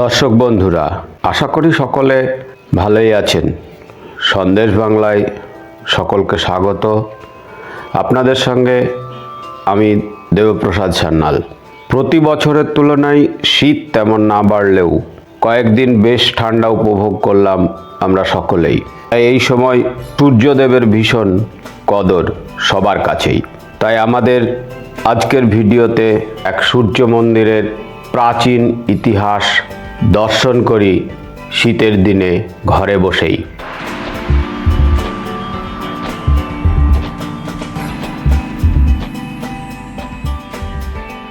দর্শক বন্ধুরা, আশা করি সকলে ভালোই আছেন। সন্দেশ বাংলায় সকলকে স্বাগত। আপনাদের সঙ্গে আমি দেবপ্রসাদ সান্যাল। প্রতি বছরের তুলনায় শীত তেমন না বাড়লেও কয়েকদিন বেশ ঠান্ডা উপভোগ করলাম আমরা সকলেই। তাই এই সময় সূর্যদেবের ভীষণ কদর সবার কাছেই। তাই আমাদের আজকের ভিডিওতে এক সূর্য মন্দিরের প্রাচীন ইতিহাস দর্শন করি শীতের দিনে ঘরে বসেই।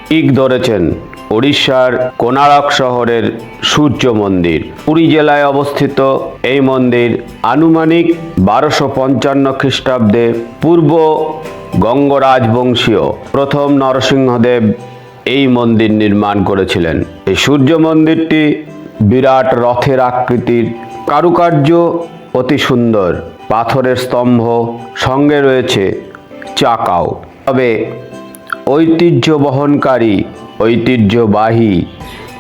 ঠিক ধরেছেন ওড়িশার কোনারক শহরের সূর্য মন্দির। পুরী জেলায় অবস্থিত এই মন্দির আনুমানিক বারোশো পঞ্চান্ন খ্রিস্টাব্দে পূর্ব গঙ্গরাজ বংশীয় প্রথম নরসিংহদেব এই মন্দির নির্মাণ করেছিলেন। এই সূর্য মন্দিরটি বিরাট রথের আকৃতির কারুকার্য, অতি সুন্দর। পাথরের স্তম্ভ, সঙ্গে রয়েছে চাকাও। তবে ঐতিহ্য বহনকারী, ঐতিহ্যবাহী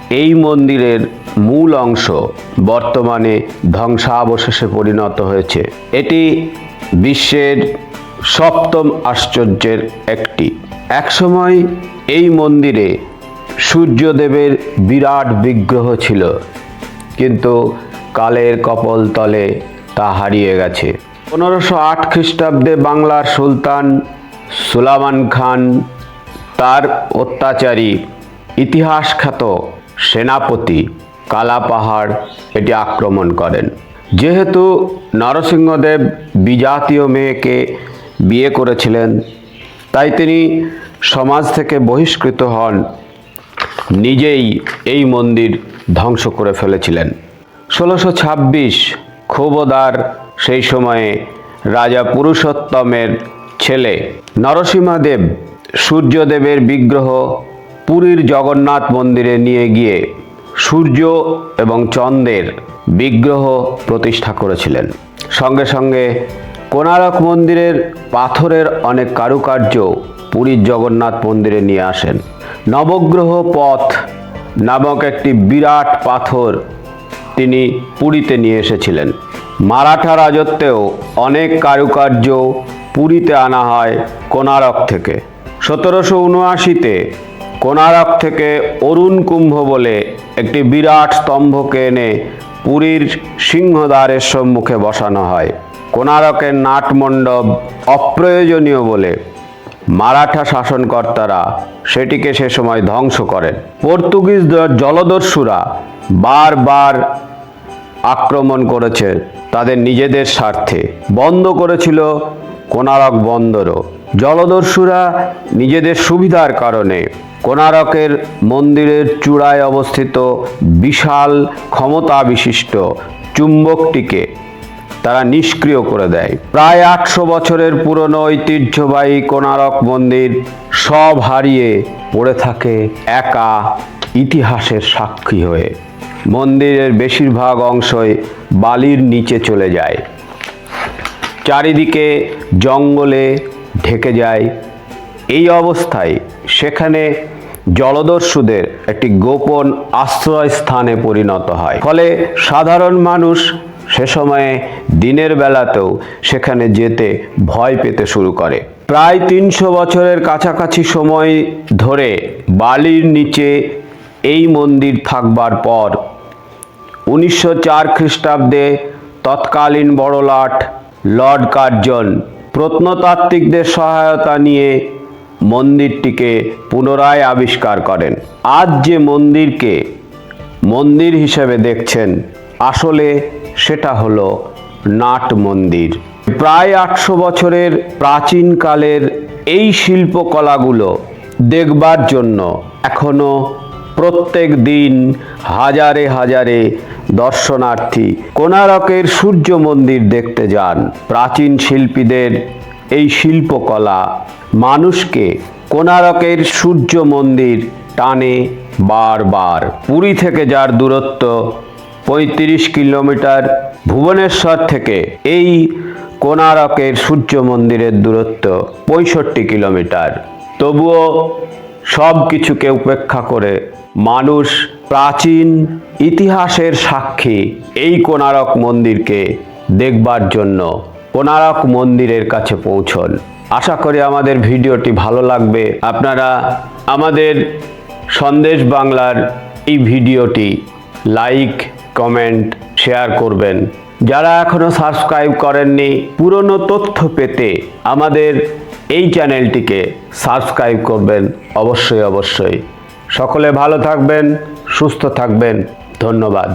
এই মন্দিরের মূল অংশ বর্তমানে ধ্বংসাবশেষে পরিণত হয়েছে। এটি বিশ্বের সপ্তম আশ্চর্যের একটি। একসময় এই মন্দিরে সূর্যদেবের বিরাট বিগ্রহ ছিল, কিন্তু কালের কপল তলে তা হারিয়ে গেছে। পনেরোশো আট খ্রিস্টাব্দে বাংলার সুলতান সুলামান খান, তার অত্যাচারী, ইতিহাসখ্যাত সেনাপতি কালাপাহাড় এটি আক্রমণ করেন। যেহেতু নরসিংহদেব বিজাতীয় মেয়েকে বিয়ে করেছিলেন। তাই তিনি সমাজ থেকে বহিষ্কৃত হন। নিজেই এই মন্দির ধ্বংস করে ফেলেছিলেন। ষোলোশো ছাব্বিশ ক্ষোভদার সেই সময়ে রাজা পুরুষোত্তমের ছেলে। নরসিংহদেব সূর্যদেবের বিগ্রহ পুরীর জগন্নাথ মন্দিরে নিয়ে গিয়ে সূর্য এবং চন্দ্রের বিগ্রহ প্রতিষ্ঠা করেছিলেন। সঙ্গে সঙ্গে কোনারক মন্দিরের পাথরের অনেক কারুকার্য পুরীর জগন্নাথ মন্দিরে নিয়ে আসেন। নবগ্রহ পথ নামক একটি বিরাট পাথর তিনি পুরীতে নিয়ে এসেছিলেন। মারাঠা রাজত্বেও অনেক কারুকার্য পুরীতে আনা হয় কোনারক থেকে। সতেরোশো উনআশিতে কোনারক থেকে অরুণ কুম্ভ বলে একটি বিরাট স্তম্ভকে এনে পুরীর সিংহদ্বারের সম্মুখে বসানো হয়। কোনারকের নাটমণ্ডপ অপ্রয়োজনীয় বলে মারাঠা শাসনকর্তারা সেটিকে সে সময় ধ্বংস করেন। পর্তুগিজ জলদস্যুরা বারবার আক্রমণ করেছে তাদের নিজেদের স্বার্থে। বন্ধ করেছিল কোনারক বন্দরও। জলদস্যুরা নিজেদের সুবিধার কারণে কোনারকের মন্দিরের চূড়ায় অবস্থিত বিশাল ক্ষমতা বিশিষ্ট চুম্বকটিকে তারা নিষ্ক্রিয় করে দেয়। প্রায় আটশো বছরের পুরনো ঐতিহ্যবাহী কোনারক মন্দির সব হারিয়ে পড়ে থাকে একা ইতিহাসের সাক্ষী হয়ে। মন্দিরের বেশিরভাগ অংশই বালির নিচে চলে যায়। চারিদিকে জঙ্গলে ঢেকে যায়। এই অবস্থায় সেখানে জলদস্যুদের একটি গোপন আশ্রয় স্থানে পরিণত হয়। ফলে সাধারণ মানুষ সে সময়ে দিনের বেলাতেও সেখানে যেতে ভয় পেতে শুরু করে। প্রায় তিনশো বছরের কাছাকাছি সময় ধরে বালির নিচে এই মন্দির থাকবার পর উনিশশো চার খ্রিস্টাব্দে তৎকালীন বড়লাট লর্ড কার্জন প্রত্নতাত্ত্বিকদের সহায়তা নিয়ে মন্দিরটিকে পুনরায় আবিষ্কার করেন। আজ যে মন্দিরকে মন্দির হিসেবে দেখছেন, আসলে সেটা হলো নাট মন্দির। প্রায় আটশো বছরের প্রাচীনকালের এই শিল্পকলাগুলো দেখবার জন্য এখনও প্রত্যেক দিন হাজারে হাজারে দর্শনার্থী কোনারকের সূর্য মন্দির দেখতে যান। প্রাচীন শিল্পীদের এই শিল্পকলা মানুষকে কোনারকের সূর্য মন্দির টানে বারবার। পুরী থেকে যার দূরত্ব পঁয়ত্রিশ কিলোমিটার, ভুবনেশ্বর থেকে এই কোনারকের সূর্য মন্দিরের দূরত্ব পঁয়ষট্টি কিলোমিটার। তবুও সব কিছুকে উপেক্ষা করে মানুষ প্রাচীন ইতিহাসের সাক্ষী এই কোনারক মন্দিরকে দেখবার জন্য কোনারক মন্দিরের কাছে পৌঁছন। আশা করি আমাদের ভিডিওটি ভালো লাগবে। আপনারা আমাদের সন্দেশ বাংলার এই ভিডিওটি লাইক, কমেন্ট, শেয়ার করবেন। যারা এখনও সাবস্ক্রাইব করেননি, পুরনো তথ্য পেতে আমাদের এই চ্যানেলটিকে সাবস্ক্রাইব করবেন অবশ্যই অবশ্যই। সকলে ভালো থাকবেন, সুস্থ থাকবেন। ধন্যবাদ।